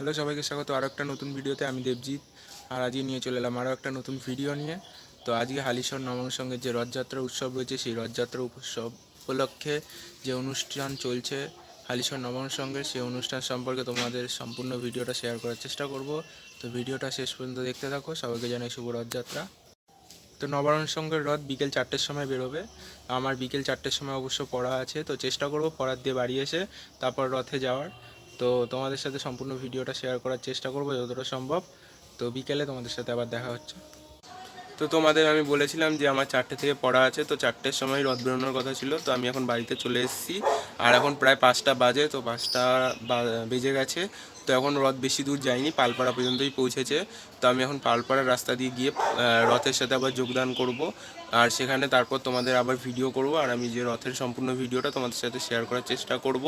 Hello, সবাইকে স্বাগত। আরও একটা নতুন ভিডিওতে আমি দেবজিৎ। আর আজকে নিয়ে চলে এলাম আরও একটা নতুন ভিডিও নিয়ে। তো আজকে হালিশহর নবসঙ্গের যে রথযাত্রা উৎসব রয়েছে, সেই রথযাত্রা উৎসব উপলক্ষে যে অনুষ্ঠান চলছে হালিশহর নবসঙ্গের সেই অনুষ্ঠান সম্পর্কে তোমাদের সম্পূর্ণ ভিডিওটা শেয়ার করার চেষ্টা করব। তো ভিডিওটা শেষ পর্যন্ত দেখতে থাকো। সবাইকে জানাই শুভ রথযাত্রা। তো নবারণ সঙ্গের রথ বিকেল চারটের সময় বেরোবে। আমার বিকেল চারটের সময় অবশ্য পড়া আছে, তো চেষ্টা করব পড়ার দিয়ে বাড়ি এসে তারপর রথে যাওয়ার। তো তোমাদের সাথে সম্পূর্ণ ভিডিওটা শেয়ার করার চেষ্টা করব যতটা সম্ভব। তো বিকেলে তোমাদের সাথে আবার দেখা হচ্ছে। তো তোমাদের আমি বলেছিলাম যে আমার চারটে থেকে পড়া আছে, তো চারটের সময় রথ বেরোনোর কথা ছিল, তো আমি এখন বাড়িতে চলে এসেছি। আর এখন প্রায় পাঁচটা বাজে, তো পাঁচটা বেজে গেছে। তো এখন রথ বেশি দূর যায়নি পালপাড়া পর্যন্তই পৌঁছেছে। তো আমি এখন পালপাড়ার রাস্তা দিয়ে গিয়ে রথের সাথে আবার যোগদান করব। আর সেখানে তারপর তোমাদের আবার ভিডিও করব। আর আমি যে রথের সম্পূর্ণ ভিডিওটা তোমাদের সাথে শেয়ার করার চেষ্টা করব।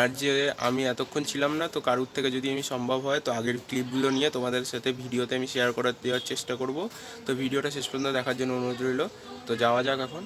আর যে আমি এতক্ষণ ছিলাম না, তো কারুর থেকে যদি আমি সম্ভব হয়, তো আগের ক্লিপগুলো নিয়ে তোমাদের সাথে ভিডিওতে আমি শেয়ার করার দেওয়ার চেষ্টা করব। তো ভিডিওটা শেষ পর্যন্ত দেখার জন্য অনুরোধ রইল। তো যাওয়া যাক এখন।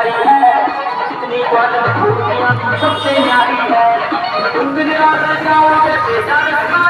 सुर सजाई है इतनी ग्वादर खूबियां सबसे न्यारी है तुम निराशा जाओ जैसे जान लगाई है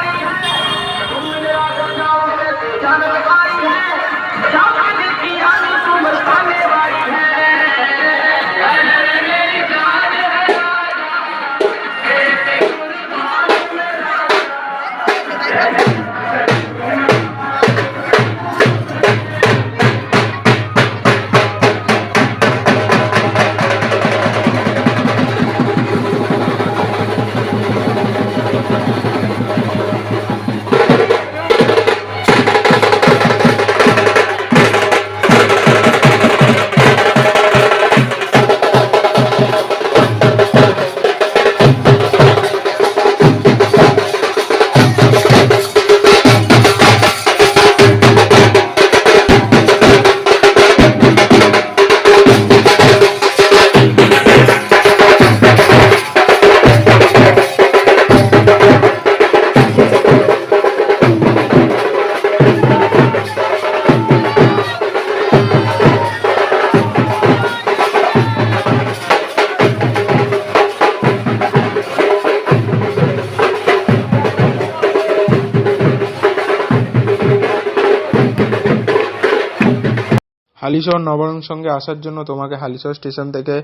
হালিশহর নবরং সঙ্গে আসার জন্য তোমাকে হালিশহর স্টেশন থেকে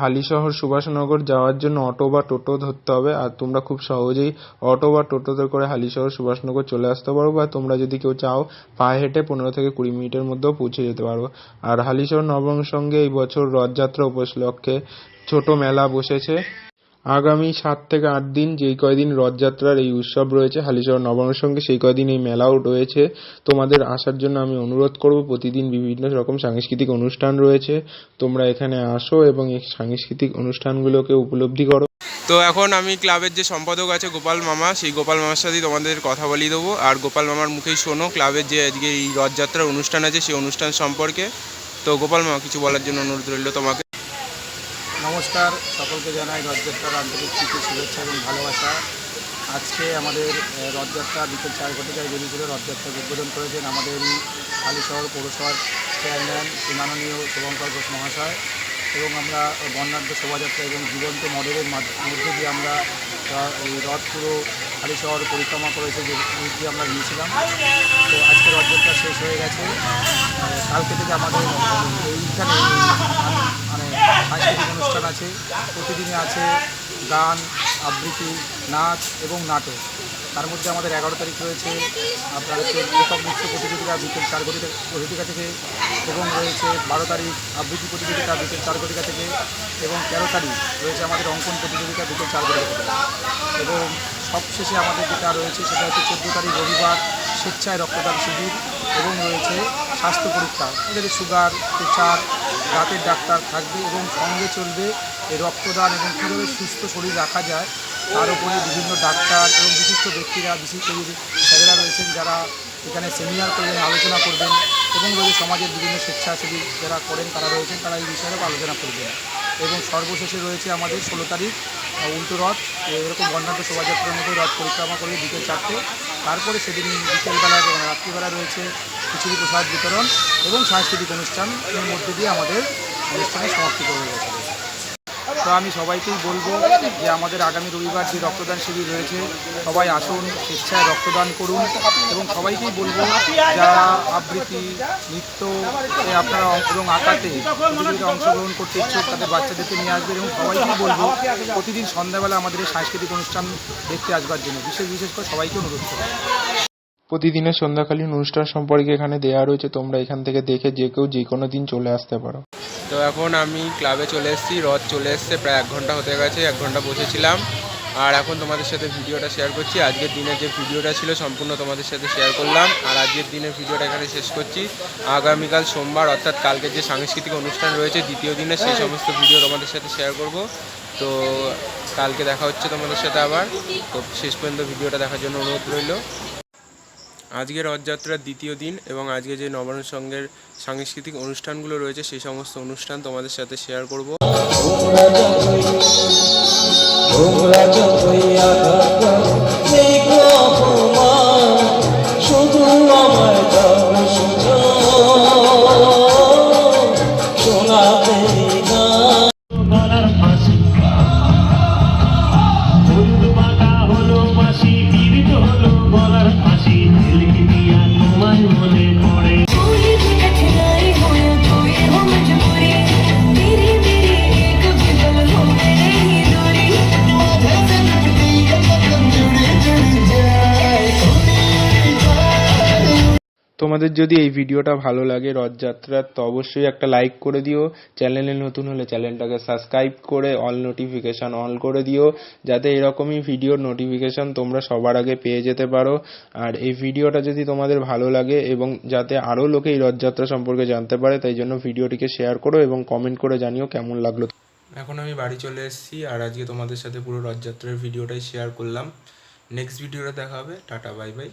হালিশহর সুভাষনগর যাওয়ার জন্য অটো বা টোটো ধরতে হবে। আর তোমরা খুব সহজেই অটো বা টোটোতে করে হালিশহর সুভাষনগর চলে আসতে পারো বা তোমরা যদি কেউ চাও, পায়ে হেঁটে পনেরো থেকে কুড়ি মিনিটের মধ্যেও পৌঁছে যেতে পারো। আর হালিশহর নবরং সঙ্গে এই বছর রথযাত্রা উপলক্ষে ছোট মেলা বসেছে। আগামী সাত থেকে আট দিন যেই কয়দিন রথযাত্রার এই উৎসব রয়েছে, হালিশহর নবমের সঙ্গে সেই কয়দিন এই মেলাও রয়েছে। তোমাদের আসার জন্য আমি অনুরোধ করব, প্রতিদিন বিভিন্ন রকম সাংস্কৃতিক অনুষ্ঠান রয়েছে। তোমরা এখানে আসো এবং এই সাংস্কৃতিক অনুষ্ঠানগুলোকে উপলব্ধি করো। তো এখন আমি ক্লাবের যে সম্পাদক আছে গোপাল মামা, সেই গোপাল মামার সাথেই তোমাদের কথা বলিয়ে দেবো। আর গোপাল মামার মুখেই শোনো, ক্লাবের যে আজকে এই রথযাত্রার অনুষ্ঠান আছে, সেই অনুষ্ঠান সম্পর্কে। তো গোপাল মামা, কিছু বলার জন্য অনুরোধ রইল তোমাকে। নমস্কার, সকলকে জানাই রথযাত্রার আন্তরিক প্রীতি, শুভেচ্ছা এবং ভালোবাসা। আজকে আমাদের রথযাত্রা বিকেল চার ঘটিকায় বেরিপুরে রথযাত্রার উদ্বোধন করেছেন আমাদের এই হালিশহর পৌরসভার চেয়ারম্যান শ্রী মাননীয় শুভঙ্কর ঘোষ মহাশয় এবং আমরা বর্ণাঢ্য শোভাযাত্রা এবং জীবন্ত মডেলের মাধ্য- দিয়ে আমরা এই রথ পুরো হালিশহর পরিক্রমা করেছে যে দিয়ে আমরা গিয়েছিলাম তো আজকে রথযাত্রা শেষ হয়ে গেছে। কালকে থেকে আমাদের এইখানে মানে সাংস্কৃতিক অনুষ্ঠান আছে। প্রতিদিনই আছে গান, আবৃত্তি, নাচ এবং নাটক। তার মধ্যে আমাদের এগারো তারিখ রয়েছে। আপনার হচ্ছে একক নৃত্য প্রতিযোগিতা, বিকেল চার ঘটিকা থেকে এবং রয়েছে বারো তারিখ আবৃত্তি প্রতিযোগিতা, বিকেল চার ঘটিকা থেকে এবং তেরো তারিখ রয়েছে আমাদের অঙ্কন প্রতিযোগিতা, বিকেল চার ঘটিকা থেকে। এবং সবশেষে আমাদের যেটা রয়েছে সেটা হচ্ছে চোদ্দ তারিখ রবিবার স্বেচ্ছায় রক্তদান শিবির এবং রয়েছে স্বাস্থ্য পরীক্ষা। এদের সুগার, প্রেশার দাঁতের ডাক্তার থাকবে এবং সঙ্গে চলবে রক্তদান এবং কীভাবে সুস্থ শরীর রাখা যায়, তার উপরে বিভিন্ন ডাক্তার এবং বিশিষ্ট ব্যক্তিরা বিশেষ করে স্যারেরা রয়েছেন যারা এখানে সেমিনার করবেন, আলোচনা করবেন এবং রয়েছে সমাজের বিভিন্ন স্বেচ্ছাসেবী যারা করেন, তারা রয়েছেন, তারা এই বিষয়ে আলোচনা করবেন। এবং সর্বশেষে রয়েছে আমাদের ষোলো তারিখ উল্টো রথ। এরকম বর্ণাঢ্য শোভাযাত্রার মতো রথ পরিক্রমা করে বিকেল চারটে। তারপরে সেদিন বিকেলবেলা এবং রাত্রিবেলা রয়েছে খিচুড়ি প্রসাদ বিতরণ এবং সাংস্কৃতিক অনুষ্ঠান। এর মধ্যে দিয়ে আমাদের অনুষ্ঠানের সমাপ্তি করে বছরে তো আমি সবাইকেই বলব যে আমাদের আগামী রবিবার যে রক্তদান শিবির রয়েছে, সবাই আসুন, স্বেচ্ছায় রক্তদান করুন এবং সবাইকেই বলব যারা আবৃত্তি, নৃত্য আপনারা এবং আঁকাতে প্রতিযোগিতায় অংশগ্রহণ করতে ইচ্ছুক তাদের বাচ্চাদেরকে নিয়ে আসবেন এবং সবাইকেই বলব প্রতিদিন সন্ধ্যাবেলা আমাদের এই সাংস্কৃতিক অনুষ্ঠান দেখতে আসবার জন্য। বিশেষ বিশেষ করে সবাইকে অনুরোধ করব। প্রতিদিনের সন্ধ্যাকালীন অনুষ্ঠান সম্পর্কে এখানে দেওয়া রয়েছে, তোমরা এখান থেকে দেখে যে কেউ যে কোনো দিন চলে আসতে পারো। তো এখন আমি ক্লাবে চলে এসেছি রথ চলে এসছে প্রায় এক ঘণ্টা হতে গেছে এক ঘণ্টা বসেছিলাম। আর এখন তোমাদের সাথে ভিডিওটা শেয়ার করছি। আজকের দিনের যে ভিডিওটা ছিল সম্পূর্ণ তোমাদের সাথে শেয়ার করলাম। আর আজকের দিনের ভিডিওটা এখানে শেষ করছি। আগামীকাল সোমবার অর্থাৎ কালকের যে সাংস্কৃতিক অনুষ্ঠান রয়েছে দ্বিতীয় দিনে সেই সমস্ত ভিডিও তোমাদের সাথে শেয়ার করব। তো কালকে দেখা হচ্ছে তোমাদের সাথে আবার। তো শেষ পর্যন্ত ভিডিওটা দেখার জন্য অনুরোধ রইল। আজকে রথযাত্রার দ্বিতীয় দিন এবং আজকে যে নবান্ন সঙ্গের সাংস্কৃতিক অনুষ্ঠানগুলো রয়েছে, সেই সমস্ত অনুষ্ঠান তোমাদের সাথে শেয়ার করব। তোমাদের যদি এই ভিডিওটা ভালো লাগে রথযাত্রার তো অবশ্যই একটা লাইক করে দিও। চ্যানেলে নতুন হলে চ্যানেলটাকে সাবস্ক্রাইব করে অল নোটিফিকেশান অন করে দিও। যাতে এরকমই ভিডিওর নোটিফিকেশান তোমরা সবার আগে পেয়ে যেতে পারো। আর এই ভিডিওটা যদি তোমাদের ভালো লাগে এবং যাতে আরও লোকে এই রথযাত্রা সম্পর্কে জানতে পারে, তাই জন্য ভিডিওটিকে শেয়ার করো এবং কমেন্ট করে জানিও কেমন লাগল। এখন আমি বাড়ি চলে এসেছি আর আজকে তোমাদের সাথে পুরো রথযাত্রার ভিডিওটাই শেয়ার করলাম। নেক্সট ভিডিওটা দেখা হবে। Tata bye bye